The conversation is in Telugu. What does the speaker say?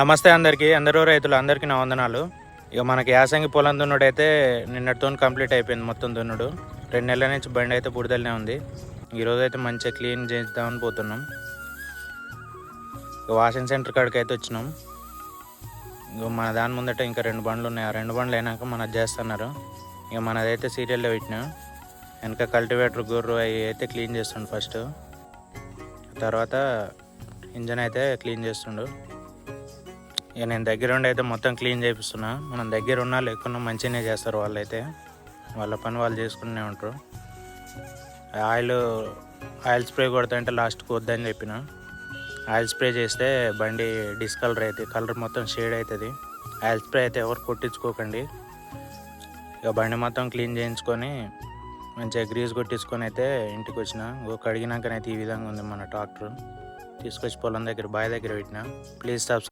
నమస్తే అందరికీ అందరూ రైతులు అందరికీ నా వందనాలు. ఇక మనకి యాసంగి పొలం దున్నుడు అయితే నిన్నటితో కంప్లీట్ అయిపోయింది మొత్తం దున్నుడు. రెండు నెలల నుంచి బండి అయితే బుడిదలనే ఉంది. ఈరోజు అయితే మంచిగా క్లీన్ చేద్దామని పోతున్నాం. ఇక వాషింగ్ సెంటర్ కాడికి అయితే వచ్చినాం. ఇక మన దాని ముందట ఇంకా రెండు బండ్లు ఉన్నాయి. ఆ రెండు బండ్లు అయినాక మనది చేస్తున్నారు. ఇక మనదైతే సీరియల్లో పెట్టినాం. వెనక కల్టివేటర్ గుర్రు అవి అయితే క్లీన్ చేస్తుండు ఫస్ట్. తర్వాత ఇంజన్ అయితే క్లీన్ చేస్తుండు. ఇక నేను దగ్గర ఉండి అయితే మొత్తం క్లీన్ చేపిస్తున్నా. మనం దగ్గర ఉన్నా లేకున్నా మంచిగానే చేస్తారు వాళ్ళైతే. వాళ్ళ పని వాళ్ళు చేసుకునే ఉంటారు. ఆయిల్ ఆయిల్ స్ప్రే కొడతాంటే లాస్ట్కి వద్దని చెప్పిన. ఆయిల్ స్ప్రే చేస్తే బండి డిస్కలర్ అవుతుంది కలర్ మొత్తం షేడ్ అవుతుంది ఆయిల్ స్ప్రే అయితే ఎవరు కొట్టించుకోకండి. ఇక బండి మొత్తం క్లీన్ చేయించుకొని మంచిగా గ్రీజ్ కొట్టించుకొని అయితే ఇంటికి వచ్చిన. ఇంకో కడిగినాకనైతే ఈ విధంగా ఉంది మన ట్రాక్టర్. తీసుకొచ్చి పొలం దగ్గర బాయ్ దగ్గర పెట్టిన. Please subscribe